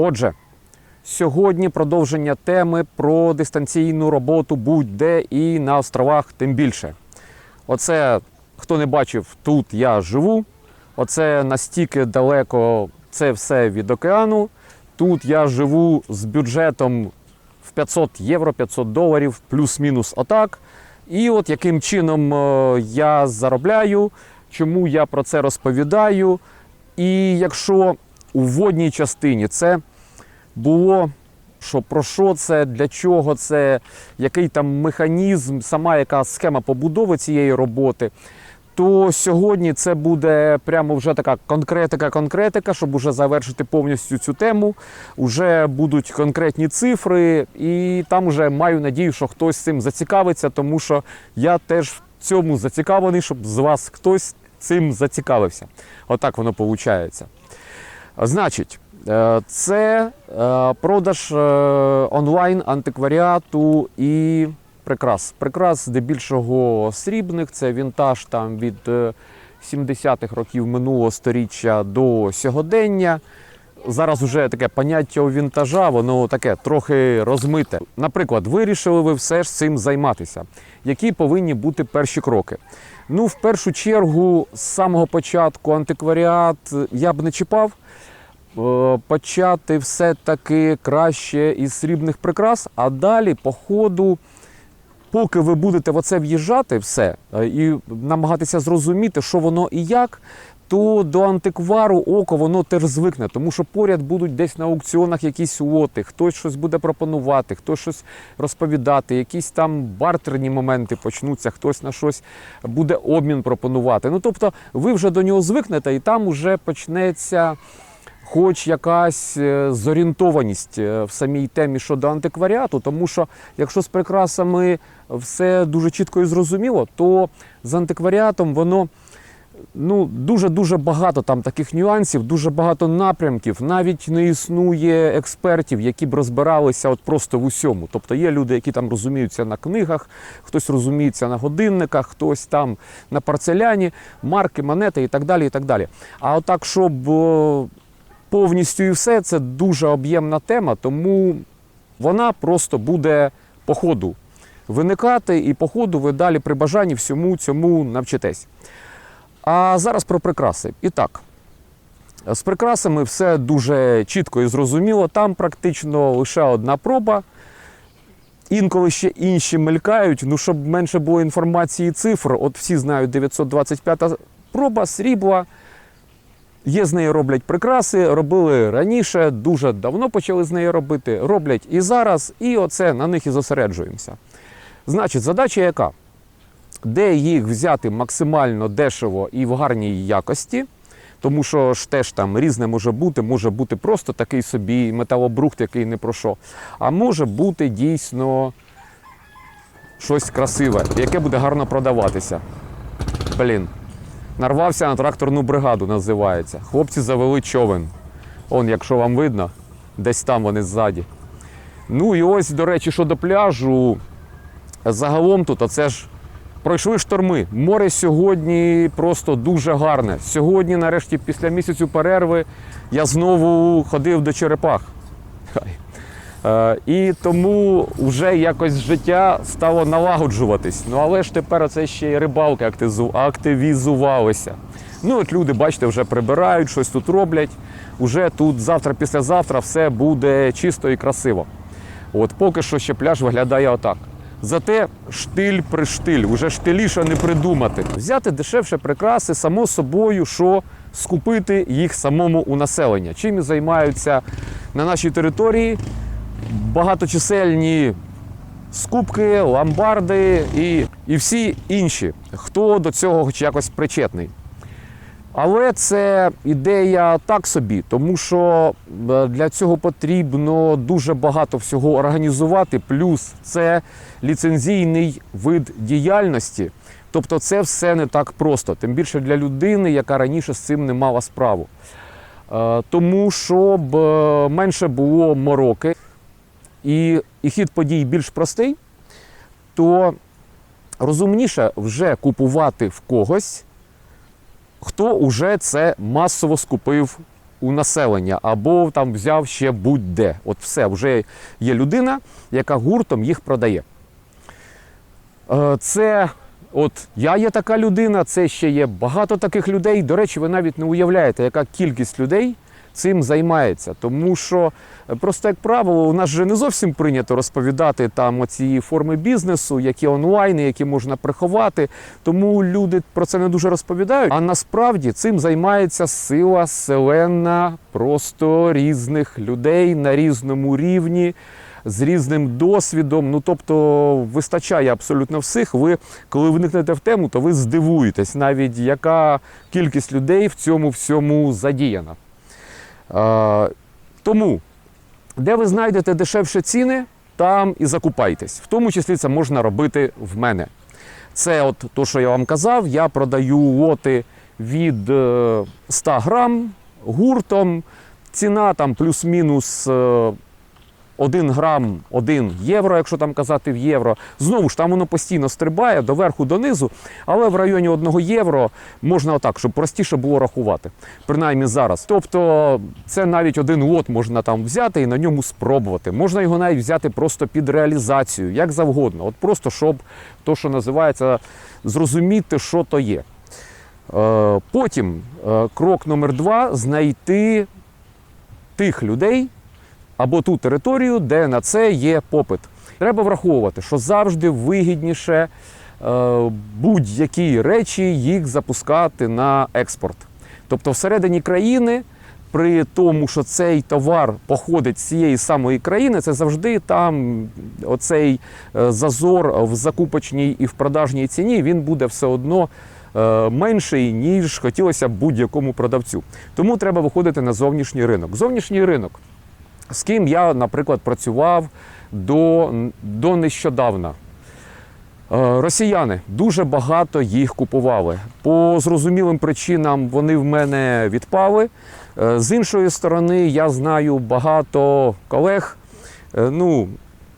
Отже, сьогодні продовження теми про дистанційну роботу будь-де і на островах тим більше. Оце, хто не бачив, тут я живу. Оце настільки далеко це все від океану. Тут я живу з бюджетом в 500 євро, 500 доларів, плюс-мінус отак. І от яким чином е, я заробляю, чому я про це розповідаю. І якщо у водній частині це було, що про що це, для чого це, який там механізм, сама яка схема побудови цієї роботи, то сьогодні це буде прямо вже така конкретика-конкретика, щоб уже завершити повністю цю тему. Уже будуть конкретні цифри, і там уже маю надію, що хтось цим зацікавиться, тому що я теж в цьому зацікавлений, щоб з вас хтось цим зацікавився. Отак воно виходить. Значить, е, це е, продаж е, онлайн антикваріату і прикрас. Прикрас здебільшого срібних, це вінтаж там від е, 70-х років минулого сторіччя до сьогодення. Зараз вже таке поняття у вінтажа, воно таке трохи розмите. Наприклад, вирішили ви все ж цим займатися. Які повинні бути перші кроки? Ну, в першу чергу, з самого початку антикваріат я б не чіпав. Е, Почати все-таки краще із срібних прикрас, а далі, по ходу, поки ви будете в оце в'їжджати все е, і намагатися зрозуміти, що воно і як, то до антиквару око воно теж звикне, тому що поряд будуть десь на аукціонах якісь лоти, хтось щось буде пропонувати, хтось щось розповідати, якісь там бартерні моменти почнуться, хтось на щось буде обмін пропонувати. Ну тобто, ви вже до нього звикнете, і там вже почнеться хоч якась е, зорієнтованість е, в самій темі щодо антикваріату, тому що якщо з прикрасами все дуже чітко і зрозуміло, то з антикваріатом воно ну, дуже-дуже багато там таких нюансів, дуже багато напрямків. Навіть не існує експертів, які б розбиралися от просто в усьому. Тобто є люди, які там розуміються на книгах, хтось розуміється на годинниках, хтось там на порцеляні, марки, монети і так далі. і так далі. А отак, щоб повністю і все, це дуже об'ємна тема, тому вона просто буде по ходу виникати, і по ходу ви далі при бажанні всьому цьому навчитесь. А зараз про прикраси. І так, з прикрасами все дуже чітко і зрозуміло. Там практично лише одна проба. Інколи ще інші мелькають, ну щоб менше було інформації і цифр. От всі знають 925 проба, срібла. Є з неї роблять прикраси, робили раніше, дуже давно почали з неї робити, роблять і зараз, і оце на них і зосереджуємося. Значить, задача яка? Де їх взяти максимально дешево і в гарній якості, тому що ж теж там різне може бути, може бути просто такий собі металобрухт, який не про що. А може бути дійсно щось красиве, яке буде гарно продаватися. Блін. Нарвався на тракторну бригаду, називається. Хлопці завели човен. Он, якщо вам видно, десь там вони ззаді. Ну і ось, до речі, що до пляжу. Загалом тут оце ж пройшли шторми. Море сьогодні просто дуже гарне. Сьогодні, нарешті, після місяцю перерви, я знову ходив до черепах. Е, і тому вже якось життя стало налагоджуватись. Ну але ж тепер це ще й рибалки активізувалися. Ну от люди, бачите, вже прибирають, щось тут роблять. Уже тут завтра, післязавтра все буде чисто і красиво. От поки що ще пляж виглядає отак. Зате штиль при штиль, уже штиліше не придумати. Взяти дешевше прикраси, само собою, що скупити їх самому у населення. Чим займаються на нашій території багаточисельні скупки, ломбарди і, і всі інші, хто до цього хоч якось причетний. Але це ідея так собі, тому що е, для цього потрібно дуже багато всього організувати. Плюс це ліцензійний вид діяльності. Тобто це все не так просто, тим більше для людини, яка раніше з цим не мала справу. Е, Тому щоб е, менше було мороки і, і хід подій більш простий, то розумніше вже купувати в когось, хто уже це масово скупив у населення, або там взяв ще будь-де. От все, вже є людина, яка гуртом їх продає. Е, Це от я є така людина, це ще є багато таких людей. До речі, ви навіть не уявляєте, яка кількість людей цим займається. Тому що е, просто як правило, у нас же не зовсім прийнято розповідати там оці форми бізнесу, які онлайн, які можна приховати. Тому люди про це не дуже розповідають. А насправді цим займається сила селена просто різних людей на різному рівні. З різним досвідом, ну тобто вистачає абсолютно всіх. Ви, коли вникнете в тему, то ви здивуєтесь, навіть яка кількість людей в цьому всьому задіяна. Е, тому, де ви знайдете дешевші ціни, там і закупайтесь. В тому числі це можна робити в мене. Це от то, що я вам казав, я продаю лоти від е, 100 грам гуртом. Ціна там плюс-мінус е, 1 грам 1 євро, якщо там казати в євро. Знову ж там воно постійно стрибає доверху донизу, але в районі 1 євро можна отак, щоб простіше було рахувати. Принаймні зараз. Тобто це навіть один лот можна там взяти і на ньому спробувати. Можна його навіть взяти просто під реалізацію, як завгодно. От просто щоб то, що називається, зрозуміти, що то є. Е, Потім е, крок номер два знайти тих людей або ту територію, де на це є попит. Треба враховувати, що завжди вигідніше е, будь-які речі їх запускати на експорт. Тобто всередині країни, при тому, що цей товар походить з цієї самої країни, це завжди там оцей е, зазор в закупочній і в продажній ціні він буде все одно е, менший, ніж хотілося б будь-якому продавцю. Тому треба виходити на зовнішній ринок. Зовнішній ринок з ким я, наприклад, працював до, до нещодавна. Е, Росіяни дуже багато їх купували. По зрозумілим причинам вони в мене відпали. Е, З іншої сторони, я знаю багато колег, е, ну,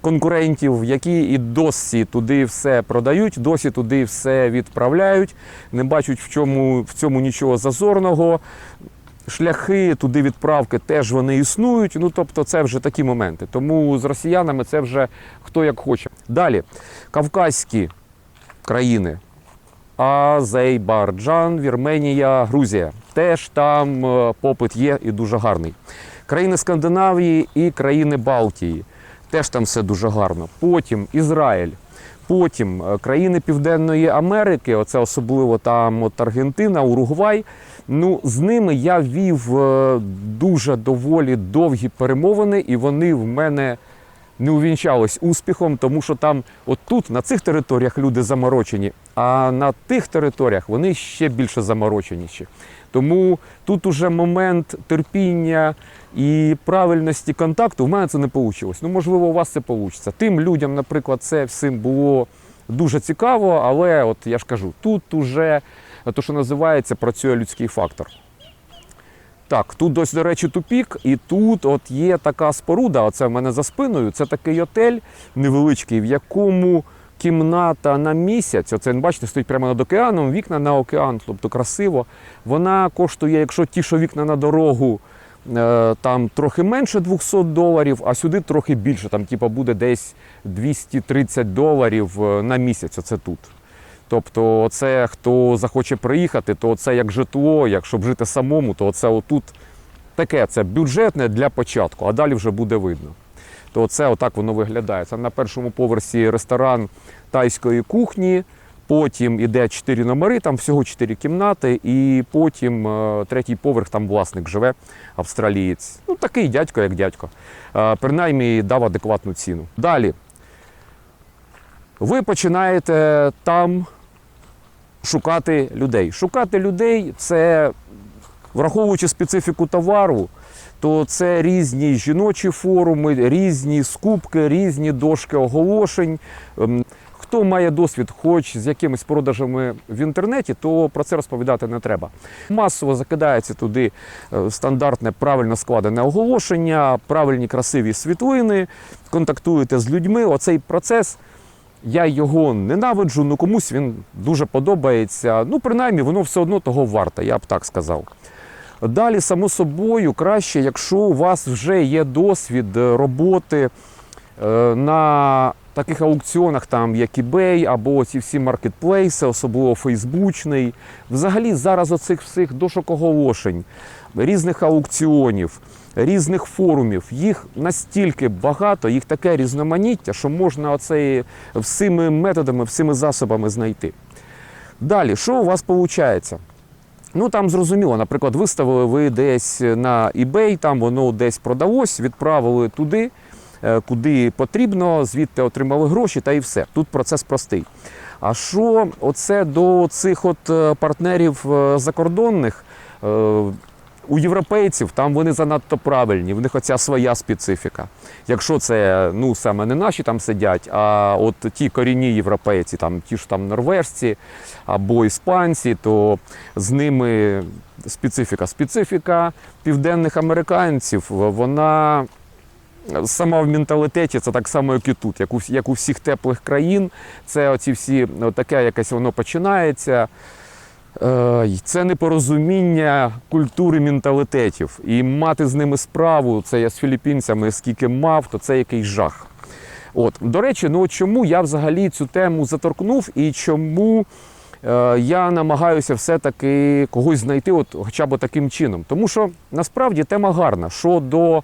конкурентів, які і досі туди все продають, досі туди все відправляють, не бачать в чому в цьому нічого зазорного. Шляхи туди відправки теж вони існують. Ну тобто, це вже такі моменти. Тому з росіянами це вже хто як хоче. Далі, Кавказькі країни. Азербайджан, Вірменія, Грузія. Теж там е, попит є і дуже гарний. Країни Скандинавії і країни Балтії. Теж там все дуже гарно. Потім Ізраїль. Потім е, країни Південної Америки, оце особливо там от Аргентина, Уругвай. Ну, з ними я вів е, дуже доволі довгі перемовини, і вони в мене не увінчались успіхом, тому що там, от тут, на цих територіях, люди заморочені, а на тих територіях вони ще більше замороченіші. Тому тут уже момент терпіння і правильності контакту в мене це не вийшло. Ну, можливо, у вас це вийде. Тим людям, наприклад, це всім було дуже цікаво, але от я ж кажу, тут уже то, що називається, працює людський фактор. Так, тут ось, до речі, тупік, і тут от є така споруда, оце в мене за спиною. Це такий отель невеличкий, в якому кімната на місяць. Оце, бачите, стоїть прямо над океаном, вікна на океан, тобто красиво. Вона коштує, якщо ті, що вікна на дорогу, е, там трохи менше 200 доларів, а сюди трохи більше. Там, типа, буде десь 230 доларів е, на місяць. Оце тут. Тобто, це хто захоче приїхати, то це як житло, якщо б жити самому, то це отут таке це бюджетне для початку, а далі вже буде видно. То це отак воно виглядає. Це на першому поверсі ресторан тайської кухні, потім іде чотири номери, там всього чотири кімнати, і потім е, третій поверх там власник живе, австралієць. Ну такий дядько, як дядько. Е, принаймні дав адекватну ціну. Далі. Ви починаєте там шукати людей. Шукати людей це, враховуючи специфіку товару, то це різні жіночі форуми, різні скупки, різні дошки оголошень. Ем, Хто має досвід, хоч з якимись продажами в інтернеті, то про це розповідати не треба. Масово закидається туди е, стандартне правильно складене оголошення, правильні красиві світлини, контактуєте з людьми. Оцей процес я його ненавиджу, ну комусь він дуже подобається. Ну, принаймні, воно все одно того варте, я б так сказав. Далі, само собою, краще, якщо у вас вже є досвід е, роботи е, на таких аукціонах, там як eBay або ці всі маркетплейси, особливо Фейсбучний. Взагалі зараз оцих всіх дошок оголошень, різних аукціонів, різних форумів, їх настільки багато, їх таке різноманіття, що можна оце всіми методами, всіми засобами знайти. Далі, що у вас виходить? Ну там зрозуміло, наприклад, виставили ви десь на eBay, там воно десь продалось, відправили туди, е, куди потрібно, звідти отримали гроші та і все. Тут процес простий. А що оце до цих от е, партнерів е, закордонних? Е, У європейців там вони занадто правильні, в них оця своя специфіка. Якщо це ну саме не наші там сидять, а от ті корінні європейці, там ті ж там норвежці або іспанці, то з ними специфіка. Специфіка південних американців, вона сама в менталітеті це так само, як і тут, як у, як у всіх теплих країн. Це оці всі ну, таке якесь воно починається. Е, Це непорозуміння культури менталітетів. І мати з ними справу, це я з філіппінцями скільки мав, то це якийсь жах. От, до речі, ну чому я взагалі цю тему заторкнув і чому е, я намагаюся все-таки когось знайти, от, хоча б таким чином. Тому що насправді тема гарна. Що до,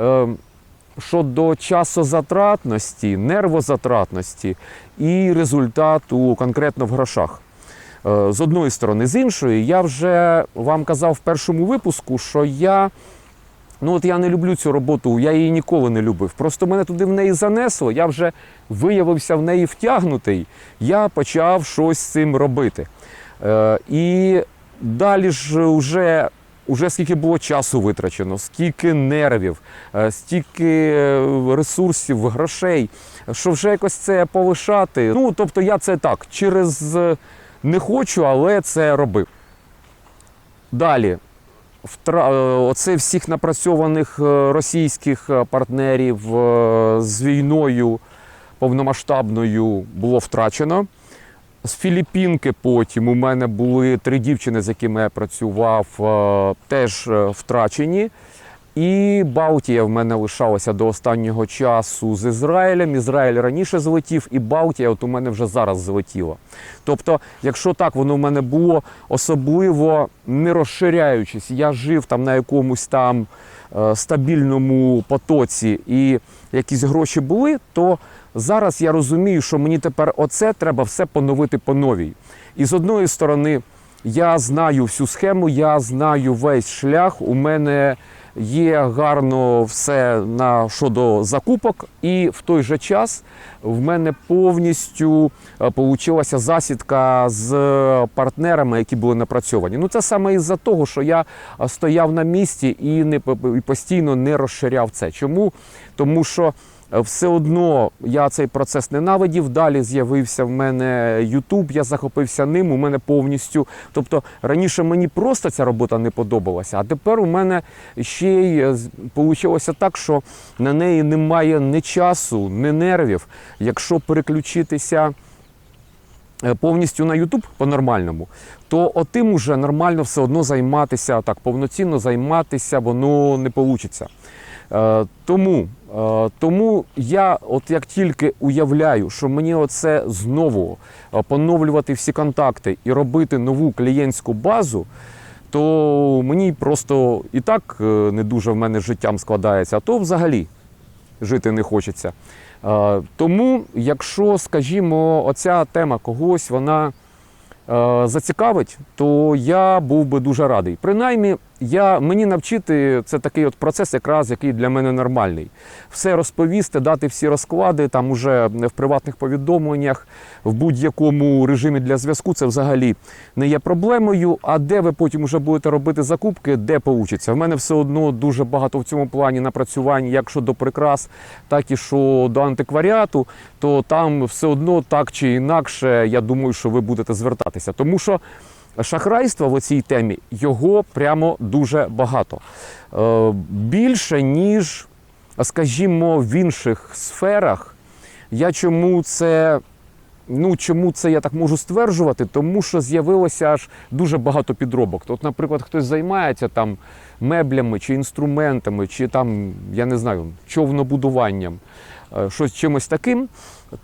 е, що до часозатратності, нервозатратності і результату конкретно в грошах. З одної сторони, з іншої, я вже вам казав в першому випуску, що я. Ну от я не люблю цю роботу, я її ніколи не любив. Просто мене туди в неї занесло, я вже виявився в неї втягнутий, я почав щось з цим робити. Е, і далі ж вже, вже скільки було часу витрачено, скільки нервів, е, стільки е, ресурсів, грошей, що вже якось це полишати. Ну, тобто я це так, через не хочу, але це робив. Далі. Е, Оце всіх напрацьованих е, російських е, партнерів з війною повномасштабною було втрачено. З Філіппінки потім у мене були три дівчини, з якими я працював, теж втрачені. І Балтія в мене лишалася до останнього часу з Ізраїлем. Ізраїль раніше злетів, і Балтія от у мене вже зараз злетіла. Тобто, якщо так воно в мене було особливо не розширяючись, я жив там на якомусь там е, стабільному потоці і якісь гроші були, то зараз я розумію, що мені тепер оце треба все поновити по новій. І з одної сторони, я знаю всю схему, я знаю весь шлях. У мене є гарно все на щодо закупок, і в той же час в мене повністю вийшла засідка з партнерами, які були напрацьовані. Ну це саме із-за того, що я е, стояв на місці і не і постійно не розширяв це. Чому? Тому що е, все одно я цей процес ненавидів. Далі з'явився в мене YouTube, я захопився ним. У мене повністю. Тобто раніше мені просто ця робота не подобалася, а тепер у мене ще й вийшло так, що на неї немає ні часу, ні нервів. Якщо переключитися е, повністю на YouTube по-нормальному, то отим уже нормально все одно займатися, так повноцінно займатися, воно не вийде. Е, тому, е, тому я, от як тільки уявляю, що мені оце знову е, поновлювати всі контакти і робити нову клієнтську базу, то мені просто і так е, не дуже в мене життям складається, а то взагалі жити не хочеться. Е, Тому, якщо, скажімо, оця тема когось вона е, зацікавить, то я був би дуже радий. Принаймні, я, мені навчити це такий от процес, якраз який для мене нормальний. Все розповісти, дати всі розклади, там уже в приватних повідомленнях, в будь-якому режимі для зв'язку, це взагалі не є проблемою. А де ви потім вже будете робити закупки, де получиться. В мене все одно дуже багато в цьому плані напрацювань, як щодо прикрас, так і щодо антикваріату, то там все одно так чи інакше, я думаю, що ви будете звертатися. Тому що шахрайства в цій темі його прямо дуже багато. Е, Більше, ніж, скажімо, в інших сферах. Я чому це Ну, чому це я так можу стверджувати? Тому що з'явилося аж дуже багато підробок. От, наприклад, хтось займається там меблями чи інструментами, чи там, я не знаю, човнобудуванням, е, щось чимось таким,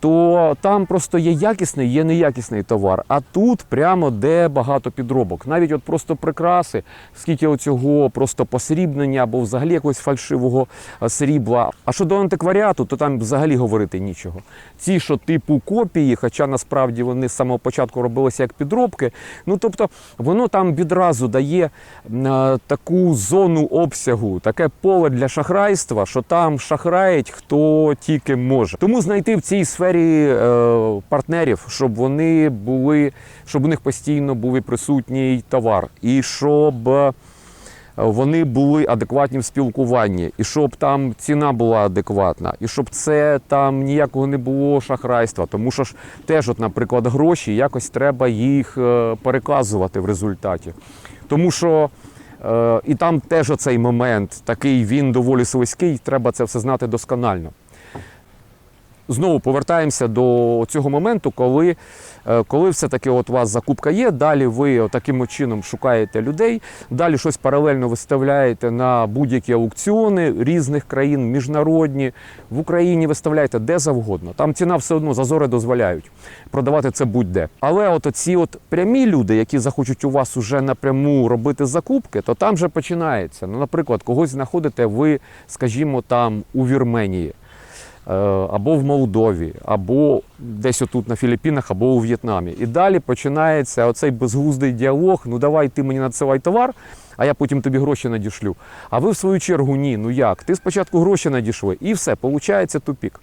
то там просто є якісний, є неякісний товар. А тут прямо де багато підробок. Навіть от просто прикраси, скільки оцього просто посрібнення або взагалі якогось фальшивого е, срібла. А щодо антикваріату, то там взагалі говорити нічого. Ці, що типу копії, хоча насправді вони з самого початку робилися як підробки. Ну тобто воно там відразу дає е, таку зону обсягу, таке поле для шахрайства, що там шахрають хто тільки може. Тому знайти в цій сфері е, партнерів, щоб вони були, щоб у них постійно був присутній товар, і щоб. е, вони були адекватні в спілкуванні, і щоб там ціна була адекватна, і щоб це там ніякого не було шахрайства. Тому що ж теж, от, наприклад, гроші якось треба їх е, переказувати в результаті. Тому що і там теж оцей момент такий він доволі слизький, треба це все знати досконально. Знову повертаємося до цього моменту, коли, е, коли все-таки от у вас закупка є, далі ви таким чином шукаєте людей, далі щось паралельно виставляєте на будь-які аукціони різних країн, міжнародні, в Україні виставляєте де завгодно. Там ціна все одно зазори дозволяють продавати це будь-де. Але от ці от прямі люди, які захочуть у вас уже напряму робити закупки, то там вже починається. Ну, наприклад, когось знаходите ви, скажімо, там у Вірменії. Е, або в Молдові, або десь отут на Філіппінах, або у В'єтнамі. І далі починається оцей безглуздий діалог: ну давай ти мені надсилай товар, а я потім тобі гроші надішлю. А ви в свою чергу ні. Ну як? Ти спочатку гроші надійшли, і все, виходить тупік.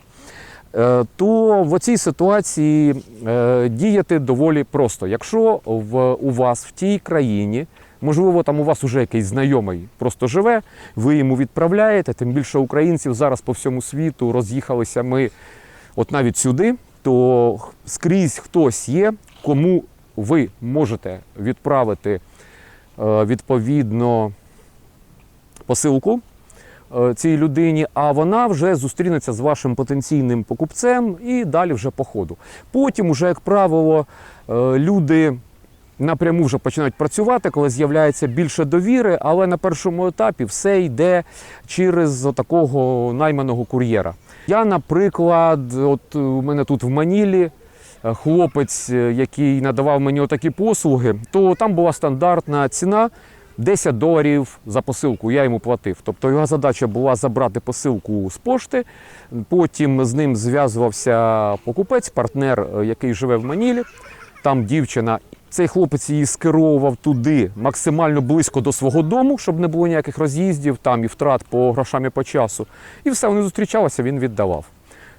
Е, То в цій ситуації е, діяти доволі просто. Якщо в, у вас в тій країні Можливо, там у вас уже якийсь знайомий просто живе, ви йому відправляєте. Тим більше українців зараз по всьому світу роз'їхалися ми от навіть сюди, то скрізь хтось є, кому ви можете відправити е, відповідно посилку е, цій людині, а вона вже зустрінеться з вашим потенційним покупцем і далі вже по ходу. Потім, уже, як правило, е, люди напряму вже починають працювати, коли з'являється більше довіри, але на першому етапі все йде через такого найманого кур'єра. Я, наприклад, от у мене тут в Манілі. е, Хлопець, е, який надавав мені отакі послуги, то там була стандартна ціна 10 доларів за посилку. Я йому платив. Тобто його задача була забрати посилку з пошти. Потім з ним зв'язувався покупець, партнер, е, який живе в Манілі. Там дівчина. Цей хлопець її скеровував туди максимально близько до свого дому, щоб не було ніяких роз'їздів там і втрат по грошам і по часу. І все, вони зустрічалися, він віддавав.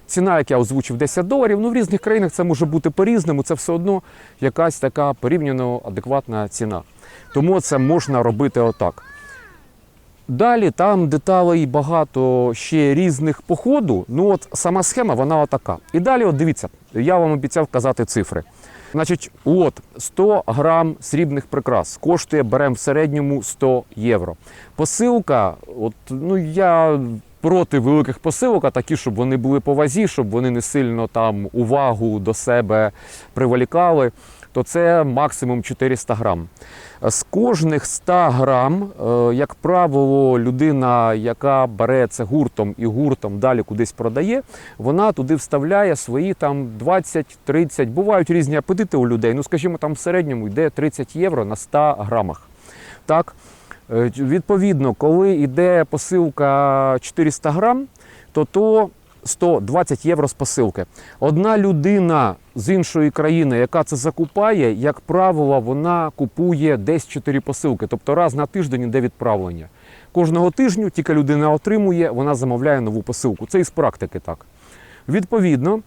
Ціна, як я озвучив, 10 доларів. Ну в різних країнах це може бути по-різному. Це все одно якась така порівняно адекватна ціна. Тому це можна робити отак. Далі там деталей багато ще різних по ходу. Ну от сама схема, вона отака. І далі, от дивіться, я вам обіцяв казати цифри. Значить, от 100 грам срібних прикрас коштує, беремо в середньому 100 євро. Посилка, от ну я проти великих посилок, а такі, щоб вони були по вазі, щоб вони не сильно там увагу до себе приволікали, то це максимум 400 грам. З кожних 100 грам, е, як правило, людина, яка бере це гуртом і гуртом далі кудись продає, вона туди вставляє свої там 20-30, бувають різні апетити у людей. Ну, скажімо, там в середньому йде 30 євро на 100 грамах. Так? Е, Відповідно, коли йде посилка 400 грам, то то 120 євро з посилки. Одна людина з іншої країни, яка це закупає, як правило, вона купує десь 4 посилки, тобто раз на тиждень йде відправлення. Кожного тижню тільки людина отримує, вона замовляє нову посилку. Це із практики так. Відповідно,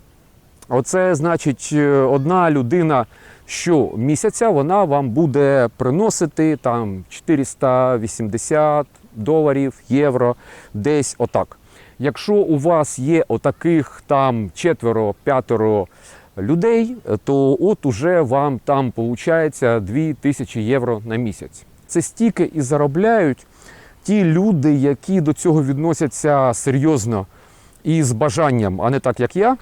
оце значить, е, одна людина щомісяця вона вам буде приносити там 480 доларів, євро, десь отак. Якщо у вас є отаких там четверо-п'ятеро людей, то от уже вам там виходить 2000 євро на місяць. Це стільки і заробляють ті люди, які до цього відносяться серйозно і з бажанням, а не так як я.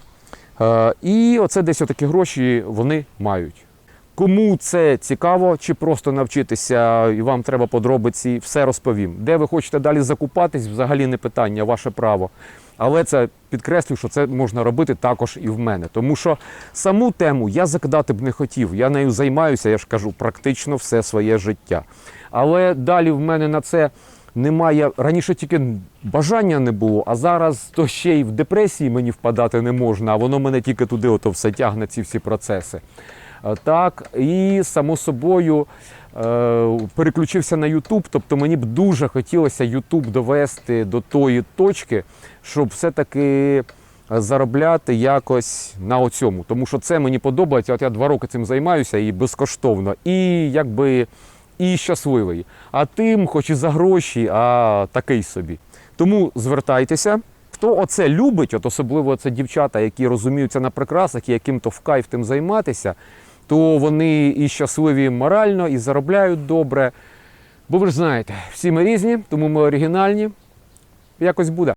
Е, І оце десь отакі гроші вони мають. Кому це цікаво, чи просто навчитися, і вам треба подробиці, все розповім. Де ви хочете далі закупатись, взагалі не питання, ваше право. Але це підкреслюю, що це можна робити також і в мене. Тому що саму тему я закидати б не хотів. Я нею займаюся, я ж кажу, практично все своє життя. Але далі в мене на це немає. Раніше тільки бажання не було, а зараз то ще й в депресії мені впадати не можна, а воно мене тільки туди ото все тягне, ці всі процеси. Е, Так, і само собою е, переключився на YouTube. Тобто мені б дуже хотілося YouTube довести до тої точки, щоб все-таки заробляти якось на оцьому. Тому що це мені подобається. От я два роки цим займаюся і безкоштовно, і якби і щасливий. А тим, хоч і за гроші, а такий собі. Тому звертайтеся. Хто оце любить, от особливо це дівчата, які розуміються на прикрасах і яким то в кайф тим займатися, то вони і щасливі морально, і заробляють добре. Бо ви ж знаєте, всі ми різні, тому ми оригінальні. Якось буде.